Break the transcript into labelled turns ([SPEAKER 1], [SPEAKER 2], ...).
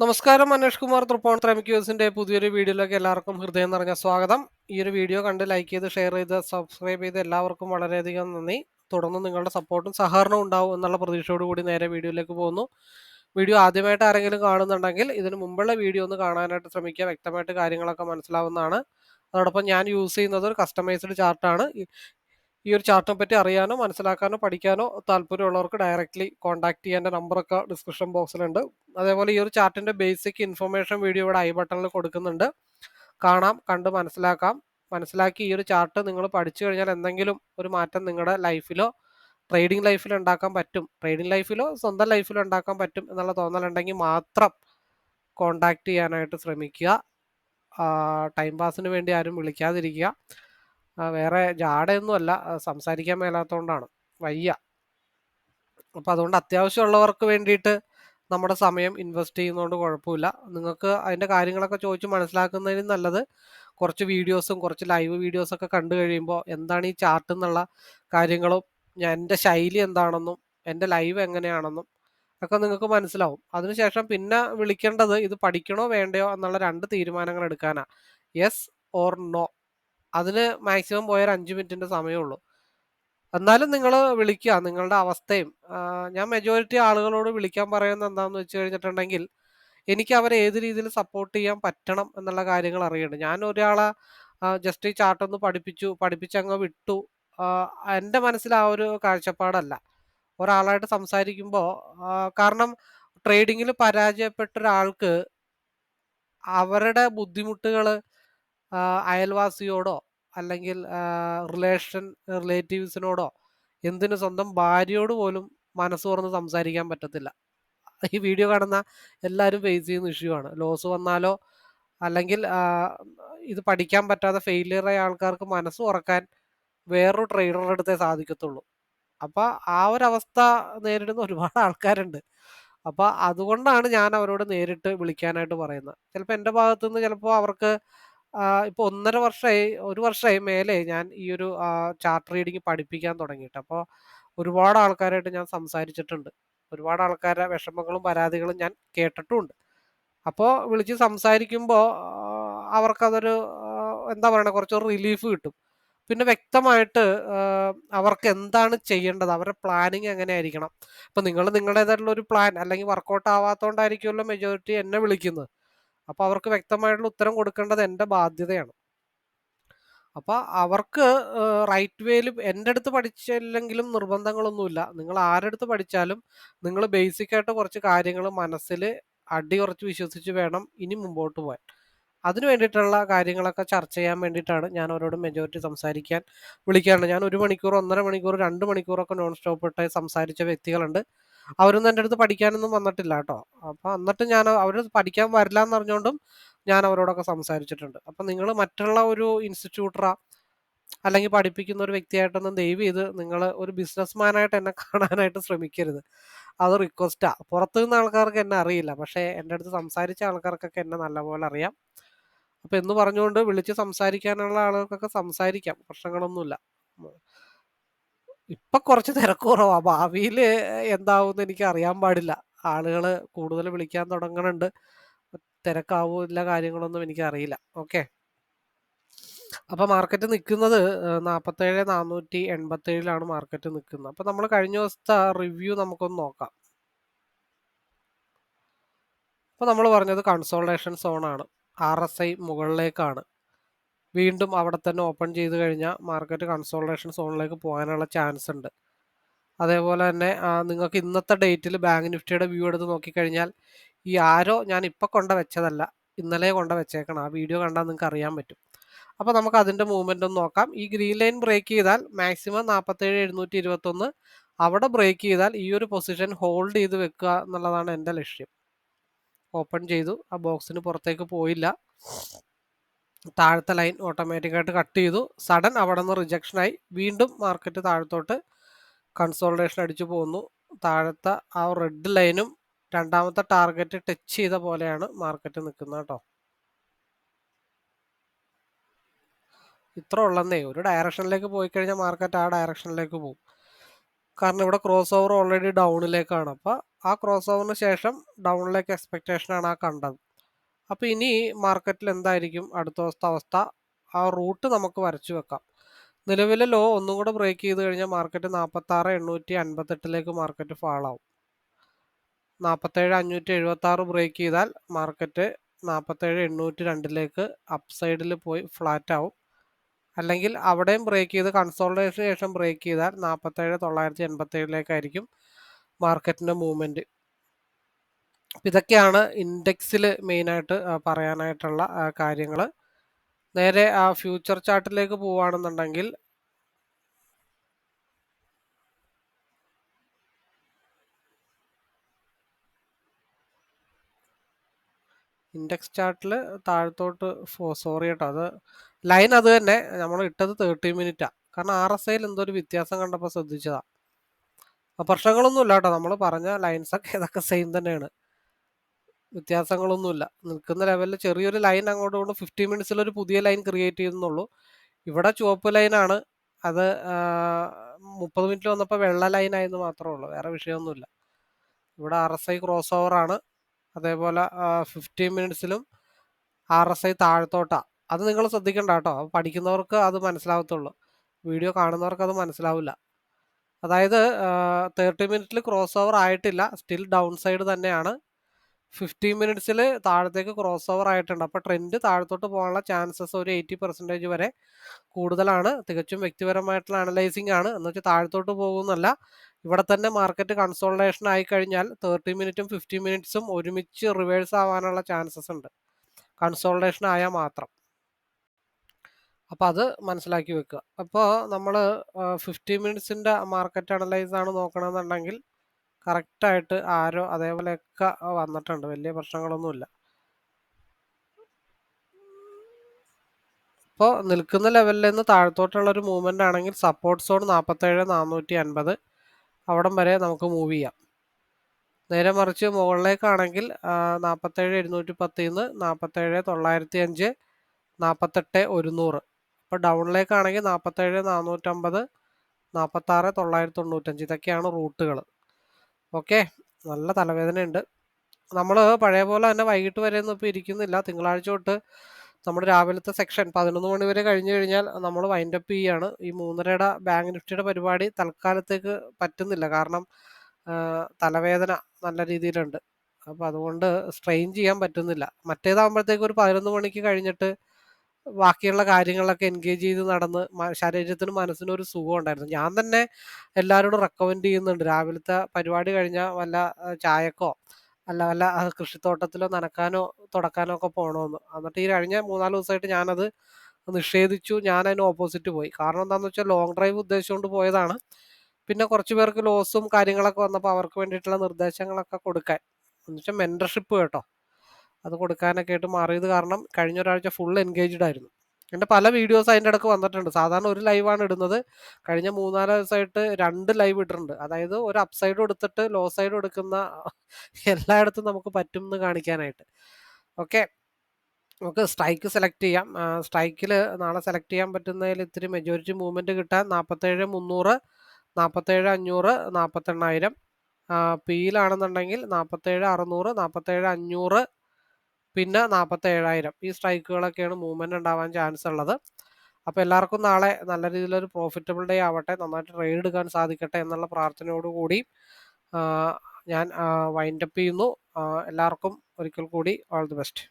[SPEAKER 1] നമസ്കാരം മനേഷ് കുമാർ തൃപ്പോൺ എമിക്യൂസിന്റെ പുതിയൊരു വീഡിയോയിലേക്ക് എല്ലാവർക്കും ഹൃദയം നിറഞ്ഞ സ്വാഗതം. ഈ ഒരു വീഡിയോ കണ്ട് ലൈക്ക് ചെയ്ത് ഷെയർ ചെയ്ത് സബ്സ്ക്രൈബ് ചെയ്ത് എല്ലാവർക്കും വളരെയധികം നന്ദി. തുടർന്ന് നിങ്ങളുടെ സപ്പോർട്ടും സഹകരണവും ഉണ്ടാവും എന്നുള്ള പ്രതീക്ഷയോടുകൂടി നേരെ വീഡിയോയിലേക്ക് പോകുന്നു. വീഡിയോ ആദ്യമായിട്ട് ആരെങ്കിലും കാണുന്നുണ്ടെങ്കിൽ ഇതിന് മുമ്പുള്ള വീഡിയോ ഒന്ന് കാണാനായിട്ട് ശ്രമിക്കുക. വ്യക്തമായിട്ട് കാര്യങ്ങളൊക്കെ മനസ്സിലാവുന്നതാണ്. അതോടൊപ്പം ഞാൻ യൂസ് ചെയ്യുന്നത് ഒരു കസ്റ്റമൈസ്ഡ് ചാർട്ടാണ് ഈ ഒരു ചാർട്ടിനെ പറ്റി അറിയാനോ മനസ്സിലാക്കാനോ പഠിക്കാനോ താല്പര്യമുള്ളവർക്ക് ഡയറക്റ്റ്ലി കോൺടാക്ട് ചെയ്യാൻ നമ്പറൊക്കെ ഡിസ്ക്രിപ്ഷൻ ബോക്സിലുണ്ട് അതേപോലെ ഈ ഒരു ചാർട്ടിന്റെ ബേസിക് ഇൻഫർമേഷൻ വീഡിയോ ഇവിടെ ഐ ബട്ടണിൽ കൊടുക്കുന്നുണ്ട്. കാണാം കണ്ട് മനസ്സിലാക്കാം. മനസ്സിലാക്കി ഈ ഒരു ചാർട്ട് നിങ്ങൾ പഠിച്ചു കഴിഞ്ഞാൽ എന്തെങ്കിലും ഒരു മാറ്റം നിങ്ങളുടെ ലൈഫിലോ ട്രേഡിംഗ് ലൈഫിലോ ഉണ്ടാക്കാൻ പറ്റും. ട്രേഡിംഗ് ലൈഫിലോ സ്വന്തം ലൈഫിലോ ഉണ്ടാക്കാൻ പറ്റും എന്നുള്ള തോന്നലുണ്ടെങ്കിൽ മാത്രം കോണ്ടാക്ട് ചെയ്യാനായിട്ട് ശ്രമിക്കുക. ടൈം പാസിന് വേണ്ടി ആരും വിളിക്കാതിരിക്കുക. വേറെ ജാടയൊന്നുമല്ല. സംസാരിക്കാൻ മേലാത്തതുകൊണ്ടാണ് വയ്യ. അപ്പോൾ അതുകൊണ്ട് അത്യാവശ്യമുള്ളവർക്ക് വേണ്ടിയിട്ട് നമ്മുടെ സമയം ഇൻവെസ്റ്റ് ചെയ്യുന്നതുകൊണ്ട് കുഴപ്പമില്ല. നിങ്ങൾക്ക് അതിന്റെ കാര്യങ്ങളൊക്കെ ചോദിച്ച് മനസ്സിലാക്കുന്നതിന് നല്ലത് കുറച്ച് വീഡിയോസും കുറച്ച് ലൈവ് വീഡിയോസൊക്കെ കണ്ടു കഴിയുമ്പോൾ എന്താണ് ഈ ചാർട്ട് എന്നുള്ള കാര്യങ്ങളും ഞാൻ എന്റെ ശൈലി എന്താണെന്നും എന്റെ ലൈവ് എങ്ങനെയാണെന്നും ഒക്കെ നിങ്ങൾക്ക് മനസ്സിലാവും. അതിനുശേഷം പിന്നെ വിളിക്കേണ്ടത് ഇത് പഠിക്കണോ വേണ്ടയോ എന്നുള്ള രണ്ട് തീരുമാനങ്ങൾ എടുക്കാനാണ് യെസ് ഓർ നോ അതിന് മാക്സിമം പോയ ഒരു അഞ്ച് മിനിറ്റിന്റെ സമയമുള്ളൂ എന്നാലും നിങ്ങൾ വിളിക്കുക നിങ്ങളുടെ അവസ്ഥയും. ഞാൻ മെജോറിറ്റി ആളുകളോട് വിളിക്കാൻ പറയുന്നത് എന്താണെന്ന് വെച്ച് കഴിഞ്ഞിട്ടുണ്ടെങ്കിൽ എനിക്ക് അവരെ ഏത് രീതിയിൽ സപ്പോർട്ട് ചെയ്യാൻ പറ്റണം എന്നുള്ള കാര്യങ്ങൾ അറിയണം ഞാൻ ഒരാളെ ജസ്റ്റ് ഈ ചാർട്ടൊന്ന് പഠിപ്പിച്ചു പഠിപ്പിച്ചങ്ങ് വിട്ടു. എന്റെ മനസ്സിൽ ആ ഒരു കാഴ്ചപ്പാടല്ല. ഒരാളായിട്ട് സംസാരിക്കുമ്പോൾ കാരണം ട്രേഡിങ്ങിൽ പരാജയപ്പെട്ട ഒരാൾക്ക് അവരുടെ ബുദ്ധിമുട്ടുകൾ അയൽവാസിയോടോ അല്ലെങ്കിൽ റിലേഷൻ റിലേറ്റീവ്സിനോടോ എന്തിനു സ്വന്തം ഭാര്യയോട് പോലും മനസ്സ് തുറന്ന് സംസാരിക്കാൻ പറ്റത്തില്ല. ഈ വീഡിയോ കാണുന്ന എല്ലാവരും ഫേസ് ചെയ്യുന്ന ഇഷ്യൂ ആണ്. ലോസ് വന്നാലോ അല്ലെങ്കിൽ ഇത് പഠിക്കാൻ പറ്റാതെ ഫെയിലിയർ ആയ ആൾക്കാർക്ക് മനസ്സ് തുറക്കാൻ വേറൊരു ട്രെയിനറുടെ അടുത്തേ സാധിക്കത്തുള്ളൂ. അപ്പോൾ ആ ഒരു അവസ്ഥ നേരിടുന്ന ഒരുപാട് ആൾക്കാരുണ്ട്. അപ്പോൾ അതുകൊണ്ടാണ് ഞാൻ അവരോട് നേരിട്ട് വിളിക്കാനായിട്ട് പറയുന്നത്. ചിലപ്പോൾ എന്റെ ഭാഗത്തുനിന്ന് ചിലപ്പോൾ അവർക്ക് ഇപ്പോൾ ഒന്നര വർഷമായി ഒരു വർഷമായി മേലെ ഞാൻ ഈ ഒരു ചാർട്ട് റീഡിങ് പഠിപ്പിക്കാൻ തുടങ്ങിയിട്ട്. അപ്പോൾ ഒരുപാട് ആൾക്കാരായിട്ട് ഞാൻ സംസാരിച്ചിട്ടുണ്ട്. ഒരുപാട് ആൾക്കാരുടെ വിഷമങ്ങളും പരാതികളും ഞാൻ കേട്ടിട്ടുമുണ്ട്. അപ്പോ വിളിച്ച് സംസാരിക്കുമ്പോൾ അവർക്കതൊരു എന്താ പറയുക കുറച്ചൊരു റിലീഫ് കിട്ടും. പിന്നെ വ്യക്തമായിട്ട് അവർക്ക് എന്താണ് ചെയ്യേണ്ടത്? അവരുടെ പ്ലാനിങ് എങ്ങനെ ആയിരിക്കണം ഇപ്പം നിങ്ങൾ നിങ്ങളുടേതായിട്ടുള്ള ഒരു പ്ലാൻ അല്ലെങ്കിൽ വർക്കൗട്ട് ആവാത്തതുകൊണ്ടായിരിക്കുമല്ലോ മെജോറിറ്റി എന്നെ വിളിക്കുന്നത്. അപ്പോൾ അവർക്ക് വ്യക്തമായിട്ടുള്ള ഉത്തരം കൊടുക്കേണ്ടത് എന്റെ ബാധ്യതയാണ്. അപ്പോൾ അവർക്ക് റൈറ്റ് വേയിൽ എന്റെ അടുത്ത് പഠിച്ചില്ലെങ്കിലും നിർബന്ധങ്ങളൊന്നുമില്ല. നിങ്ങൾ ആരടുത്ത് പഠിച്ചാലും നിങ്ങൾ ബേസിക് ആയിട്ട് കുറച്ച് കാര്യങ്ങൾ മനസ്സിൽ അടി കുറച്ച് വിശ്വസിച്ച് വേണം ഇനി മുമ്പോട്ട് പോകാൻ അതിനു വേണ്ടിയിട്ടുള്ള കാര്യങ്ങളൊക്കെ ചർച്ച ചെയ്യാൻ വേണ്ടിയിട്ടാണ് ഞാൻ അവരോട് മെജോറിറ്റി സംസാരിക്കാൻ വിളിക്കാറുണ്ട് ഞാൻ ഒരു മണിക്കൂർ ഒന്നര മണിക്കൂർ രണ്ട് മണിക്കൂറൊക്കെ നോൺ സ്റ്റോപ്പ് ഇട്ട് സംസാരിച്ച വ്യക്തികളുണ്ട്. അവരൊന്നും എന്റെ അടുത്ത് പഠിക്കാനൊന്നും വന്നിട്ടില്ല കേട്ടോ. അപ്പോൾ എന്നിട്ട് ഞാൻ അവർ പഠിക്കാൻ വരില്ല എന്ന് അറിഞ്ഞുകൊണ്ടും ഞാൻ അവരോടൊക്കെ സംസാരിച്ചിട്ടുണ്ട്. അപ്പം നിങ്ങൾ മറ്റുള്ള ഒരു ഇൻസ്റ്റിറ്റ്യൂട്ടറ അല്ലെങ്കിൽ പഠിപ്പിക്കുന്ന ഒരു വ്യക്തിയായിട്ടൊന്നും ദയവ് ചെയ്ത് നിങ്ങൾ ഒരു ബിസിനസ്മാനായിട്ട് എന്നെ കാണാനായിട്ട് ശ്രമിക്കരുത്. അത് റിക്വസ്റ്റാ പുറത്തു നിന്ന് ആൾക്കാർക്ക് എന്നെ അറിയില്ല. പക്ഷേ എന്റെ അടുത്ത് സംസാരിച്ച ആൾക്കാർക്കൊക്കെ എന്നെ നല്ലപോലെ അറിയാം. അപ്പം എന്ന് പറഞ്ഞുകൊണ്ട് വിളിച്ച് സംസാരിക്കാനുള്ള ആളുകൾക്കൊക്കെ സംസാരിക്കാം. പ്രശ്നങ്ങളൊന്നുമില്ല. ഇപ്പൊ കുറച്ച് തിരക്ക് കുറവാ. ഭാവിയിൽ എന്താവും എനിക്ക് അറിയാൻ പാടില്ല. ആളുകൾ കൂടുതൽ വിളിക്കാൻ തുടങ്ങണുണ്ട്. തിരക്കാവൂ ഇല്ല കാര്യങ്ങളൊന്നും എനിക്ക് അറിയില്ല. ഓക്കെ? അപ്പൊ മാർക്കറ്റ് നിൽക്കുന്നത് നാൽപ്പത്തേഴ് നാനൂറ്റി എൺപത്തേഴിലാണ് മാർക്കറ്റ് നിൽക്കുന്നത്. അപ്പൊ നമ്മൾ കഴിഞ്ഞ ദിവസത്തെ റിവ്യൂ നമുക്കൊന്ന് നോക്കാം. അപ്പൊ നമ്മൾ പറഞ്ഞത് കൺസോൾട്ടേഷൻ സോണാണ്. ആർ എസ് ഐ മുകളിലേക്കാണ്. വീണ്ടും അവിടെ തന്നെ ഓപ്പൺ ചെയ്ത് കഴിഞ്ഞാൽ മാർക്കറ്റ് കൺസോൾട്ടേഷൻ സോണിലേക്ക് പോകാനുള്ള ചാൻസ് ഉണ്ട്. അതേപോലെ തന്നെ നിങ്ങൾക്ക് ഇന്നത്തെ ഡേറ്റിൽ ബാങ്ക് നിഫ്റ്റിയുടെ വ്യൂ എടുത്ത് നോക്കിക്കഴിഞ്ഞാൽ ഈ ആരോ ഞാൻ ഇപ്പോൾ കൊണ്ട വെച്ചതല്ല ഇന്നലെ കൊണ്ട വെച്ചേക്കണം. ആ വീഡിയോ കണ്ടാൽ നിങ്ങൾക്ക് അറിയാൻ പറ്റും. അപ്പോൾ നമുക്ക് അതിന്റെ മൂവ്മെന്റ് ഒന്ന് നോക്കാം. ഈ ഗ്രീൻ ലൈൻ ബ്രേക്ക് ചെയ്താൽ മാക്സിമം നാൽപ്പത്തേഴ് എഴുന്നൂറ്റി ഇരുപത്തൊന്ന്. അവിടെ ബ്രേക്ക് ചെയ്താൽ ഈ ഒരു പൊസിഷൻ ഹോൾഡ് ചെയ്ത് വെക്കുക എന്നുള്ളതാണ് എന്റെ ലക്ഷ്യം. ഓപ്പൺ ചെയ്തു. ആ ബോക്സിന് പുറത്തേക്ക് പോയില്ല. താഴത്തെ ലൈൻ ഓട്ടോമാറ്റിക്കായിട്ട് കട്ട് ചെയ്തു. സഡൻ അവിടെ നിന്ന് റിജക്ഷനായി വീണ്ടും മാർക്കറ്റ് താഴത്തോട്ട് കൺസോൾട്ടേഷൻ അടിച്ചു പോകുന്നു താഴത്തെ ആ റെഡ് ലൈനും രണ്ടാമത്തെ ടാർഗറ്റ് ടച്ച് ചെയ്ത പോലെയാണ് മാർക്കറ്റ് നിൽക്കുന്നത് കേട്ടോ. ഇത്ര ഉള്ളന്നേ ഒരു ഡയറക്ഷനിലേക്ക് പോയി കഴിഞ്ഞാൽ മാർക്കറ്റ് ആ ഡയറക്ഷനിലേക്ക് പോകും കാരണം ഇവിടെ ക്രോസ് ഓവർ ഓൾറെഡി ഡൗണിലേക്കാണ്. അപ്പോൾ ആ ക്രോസ് ഓവറിന് ശേഷം ഡൗണിലേക്ക് എക്സ്പെക്റ്റേഷനാണ് ആ കണ്ടത്. അപ്പോൾ ഇനി മാർക്കറ്റിൽ എന്തായിരിക്കും അടുത്ത ദിവസത്തെ അവസ്ഥ ആ റൂട്ട് നമുക്ക് വരച്ചു വെക്കാം. നിലവിലെ ലോ ഒന്നും കൂടെ ബ്രേക്ക് ചെയ്ത് കഴിഞ്ഞാൽ മാർക്കറ്റ് നാൽപ്പത്തി ആറ് എണ്ണൂറ്റി അൻപത്തെട്ടിലേക്ക് മാർക്കറ്റ് ഫാളാവും നാൽപ്പത്തേഴ് അഞ്ഞൂറ്റി എഴുപത്തി ആറ് ബ്രേക്ക് ചെയ്താൽ മാർക്കറ്റ് നാൽപ്പത്തേഴ് എണ്ണൂറ്റി രണ്ടിലേക്ക് അപ്സൈഡിൽ പോയി ഫ്ലാറ്റ് ആവും. അല്ലെങ്കിൽ അവിടെയും ബ്രേക്ക് ചെയ്ത് കൺസോൾട്ടേഷന് ശേഷം ബ്രേക്ക് ചെയ്താൽ നാൽപ്പത്തേഴ് തൊള്ളായിരത്തി എൺപത്തി ഏഴിലേക്കായിരിക്കും മാർക്കറ്റിന്റെ മൂവ്മെന്റ് ഇതൊക്കെയാണ് ഇൻഡെക്സിൽ മെയിനായിട്ട് പറയാനായിട്ടുള്ള കാര്യങ്ങൾ നേരെ ആ ഫ്യൂച്ചർ ചാർട്ടിലേക്ക് പോവുകയാണെന്നുണ്ടെങ്കിൽ ഇൻഡെക്സ് ചാർട്ടിൽ താഴത്തോട്ട് സോറി കേട്ടോ അത് ലൈൻ അത് തന്നെ. നമ്മൾ ഇട്ടത് തേർട്ടി മിനിറ്റാണ് കാരണം ആർ എസ് ഐയിൽ എന്തോ ഒരു വ്യത്യാസം കണ്ടപ്പോൾ ശ്രദ്ധിച്ചതാണ് പ്രശ്നങ്ങളൊന്നുമില്ല കേട്ടോ. നമ്മൾ പറഞ്ഞ ലൈൻസൊക്കെ ഇതൊക്കെ സെയിം തന്നെയാണ്. വ്യത്യാസങ്ങളൊന്നുമില്ല. നിൽക്കുന്ന ലെവലിൽ ചെറിയൊരു ലൈൻ അങ്ങോട്ട് കൊണ്ട് ഫിഫ്റ്റി മിനിറ്റ്സിൽ ഒരു പുതിയ ലൈൻ ക്രിയേറ്റ് ചെയ്യുന്നുള്ളൂ. ഇവിടെ ചുവപ്പ് ലൈനാണ് അത് മുപ്പത് മിനിറ്റ് വന്നപ്പോൾ വെള്ള ലൈനായെന്ന് മാത്രമേ ഉള്ളൂ. വേറെ വിഷയമൊന്നുമില്ല. ഇവിടെ R S I cross over ആണ്. അതേപോലെ ഫിഫ്റ്റീൻ മിനിറ്റ്സിലും ആർ എസ് ഐ താഴത്തോട്ടാണ് അത് നിങ്ങൾ ശ്രദ്ധിക്കണ്ട കേട്ടോ. പഠിക്കുന്നവർക്ക് അത് മനസ്സിലാവത്തുള്ളൂ. വീഡിയോ കാണുന്നവർക്ക് അത് മനസ്സിലാവില്ല. അതായത് തേർട്ടി മിനിറ്റിൽ ക്രോസ് ഓവർ ആയിട്ടില്ല. സ്റ്റിൽ ഡൗൺ സൈഡ് തന്നെയാണ്. ഫിഫ്റ്റീൻ മിനിറ്റ്സിൽ താഴത്തേക്ക് ക്രോസ് ഓവർ ആയിട്ടുണ്ട്. അപ്പോൾ ട്രെൻഡ് താഴത്തോട്ട് പോകാനുള്ള ചാൻസസ് ഒരു എയ്റ്റി പെർസെന്റേജ് വരെ കൂടുതലാണ്. തികച്ചും വ്യക്തിപരമായിട്ടുള്ള അനലൈസിംഗ് ആണ്. എന്ന് വെച്ചാൽ താഴത്തോട്ട് പോകുന്നല്ല ഇവിടെ തന്നെ മാർക്കറ്റ് കൺസോൾട്ടേഷൻ ആയി കഴിഞ്ഞാൽ തേർട്ടി മിനിറ്റും ഫിഫ്റ്റി മിനിറ്റ്സും ഒരുമിച്ച് റിവേഴ്സ് ആവാനുള്ള ചാൻസസ് ഉണ്ട്. കൺസോൾട്ടേഷൻ ആയാൽ മാത്രം. അപ്പോൾ അത് മനസ്സിലാക്കി വെക്കുക. അപ്പോൾ നമ്മൾ ഫിഫ്റ്റി മിനിറ്റ്സിന്റെ മാർക്കറ്റ് അനലൈസ് ആണ് നോക്കണമെന്നുണ്ടെങ്കിൽ കറക്റ്റായിട്ട് ആരോ അതേപോലെയൊക്കെ വന്നിട്ടുണ്ട്. വലിയ പ്രശ്നങ്ങളൊന്നുമില്ല. ഇപ്പോൾ നിൽക്കുന്ന ലെവലിൽ നിന്ന് താഴത്തോട്ടുള്ള ഒരു മൂവ്മെന്റ് ആണെങ്കിൽ സപ്പോർട്ട് സോൺ നാൽപ്പത്തേഴ് നാനൂറ്റി അൻപത് അവിടം വരെ നമുക്ക് മൂവ് ചെയ്യാം. നേരെ മറിച്ച് മുകളിലേക്കാണെങ്കിൽ നാൽപ്പത്തേഴ് എഴുന്നൂറ്റി പത്തിൽ നിന്ന് നാൽപ്പത്തേഴ് തൊള്ളായിരത്തി അഞ്ച് നാൽപ്പത്തെട്ട് ഒരുന്നൂറ്. ഇപ്പോൾ ഡൗണിലേക്കാണെങ്കിൽ നാൽപ്പത്തേഴ് നാനൂറ്റമ്പത് നാൽപ്പത്താറ് തൊള്ളായിരത്തി തൊണ്ണൂറ്റഞ്ച്. ഇതൊക്കെയാണ് റൂട്ടുകൾ ഓക്കെ. നല്ല തലവേദനയുണ്ട്. നമ്മൾ പഴയ പോലെ തന്നെ വൈകിട്ട് വരെ ഒന്നും ഇപ്പോൾ ഇരിക്കുന്നില്ല. തിങ്കളാഴ്ച തൊട്ട് നമ്മുടെ രാവിലത്തെ സെക്ഷൻ പതിനൊന്ന് മണി വരെ കഴിഞ്ഞു കഴിഞ്ഞാൽ നമ്മൾ വൈൻഡ് അപ്പ് ചെയ്യാണ്. ഈ മൂന്നരയുടെ ബാങ്ക് നിഫ്റ്റിയുടെ പരിപാടി തൽക്കാലത്തേക്ക് പറ്റുന്നില്ല. കാരണം തലവേദന നല്ല രീതിയിലുണ്ട്. അപ്പോൾ അതുകൊണ്ട് സ്ട്രെയിൻ ചെയ്യാൻ പറ്റുന്നില്ല. മറ്റേതാകുമ്പോഴത്തേക്ക് ഒരു പതിനൊന്ന് മണിക്ക് കഴിഞ്ഞിട്ട് ബാക്കിയുള്ള കാര്യങ്ങളൊക്കെ എൻഗേജ് ചെയ്ത് നടന്ന് ശരീരത്തിനും മനസ്സിനും ഒരു സുഖം ഉണ്ടായിരുന്നു. ഞാൻ തന്നെ എല്ലാവരോടും റെക്കമെൻഡ് ചെയ്യുന്നുണ്ട്. രാവിലത്തെ പരിപാടി കഴിഞ്ഞാൽ വല്ല ചായക്കോ അല്ല വല്ല കൃഷിത്തോട്ടത്തിലോ നനക്കാനോ തുടക്കാനോ ഒക്കെ പോകണമെന്ന് എന്നിട്ട് ഈ കഴിഞ്ഞ മൂന്നാൽ ദിവസമായിട്ട് ഞാനത് നിഷേധിച്ചു. ഞാൻ അതിന് ഓപ്പോസിറ്റ് പോയി. കാരണം എന്താണെന്ന് വെച്ചാൽ ലോങ് ഡ്രൈവ് ഉദ്ദേശിച്ചുകൊണ്ട് പോയതാണ്. പിന്നെ കുറച്ച് പേർക്ക് ലോസും കാര്യങ്ങളൊക്കെ വന്നപ്പോൾ അവർക്ക് വേണ്ടിയിട്ടുള്ള നിർദ്ദേശങ്ങളൊക്കെ കൊടുക്കാൻ. എന്ന് വെച്ചാൽ മെന്റർഷിപ്പ് കേട്ടോ. അത് കൊടുക്കാനൊക്കെ ആയിട്ട് മാറിയത് കാരണം കഴിഞ്ഞ ഒരാഴ്ച ഫുൾ എൻഗേജ്ഡ് ആയിരുന്നു. എന്റെ പല വീഡിയോസ് അതിന്റെ ഇടയ്ക്ക് വന്നിട്ടുണ്ട്. സാധാരണ ഒരു ലൈവാണ് ഇടുന്നത്. കഴിഞ്ഞ മൂന്നാൽ ദിവസമായിട്ട് രണ്ട് ലൈവ് ഇട്ടിട്ടുണ്ട്. അതായത് ഒരു അപ്സൈഡ് സൈഡ് എടുത്തിട്ട് ലോ സൈഡ് എടുക്കുന്ന എല്ലായിടത്തും നമുക്ക് പറ്റും എന്ന് കാണിക്കാനായിട്ട്. ഓക്കെ നമുക്ക് സ്ട്രൈക്ക് സെലക്ട് ചെയ്യാം. സ്ട്രൈക്കിൽ നാളെ സെലക്ട് ചെയ്യാൻ പറ്റുന്നതിൽ ഇത്തിരി മെജോറിറ്റി മൂവ്മെന്റ് കിട്ടാൻ നാൽപ്പത്തേഴ് മുന്നൂറ് നാൽപ്പത്തേഴ് അഞ്ഞൂറ് നാൽപ്പത്തെണ്ണായിരം പിയിലാണെന്നുണ്ടെങ്കിൽ നാൽപ്പത്തേഴ് അറുന്നൂറ് നാൽപ്പത്തേഴ് അഞ്ഞൂറ് പിന്നെ നാൽപ്പത്തേഴായിരം ഈ സ്ട്രൈക്കുകളൊക്കെയാണ് മൂവ്മെന്റ് ഉണ്ടാവാൻ ചാൻസ് ഉള്ളത്. അപ്പോൾ എല്ലാവർക്കും നാളെ നല്ല രീതിയിലൊരു പ്രോഫിറ്റബിൾ ഡേ ആവട്ടെ നന്നായിട്ട് ട്രേഡ് എടുക്കാൻ സാധിക്കട്ടെ എന്നുള്ള പ്രാർത്ഥനയോടുകൂടി ഞാൻ വൈൻഡപ്പ് ചെയ്യുന്നു. എല്ലാവർക്കും ഒരിക്കൽ കൂടി ഓൾ ദി ബെസ്റ്റ്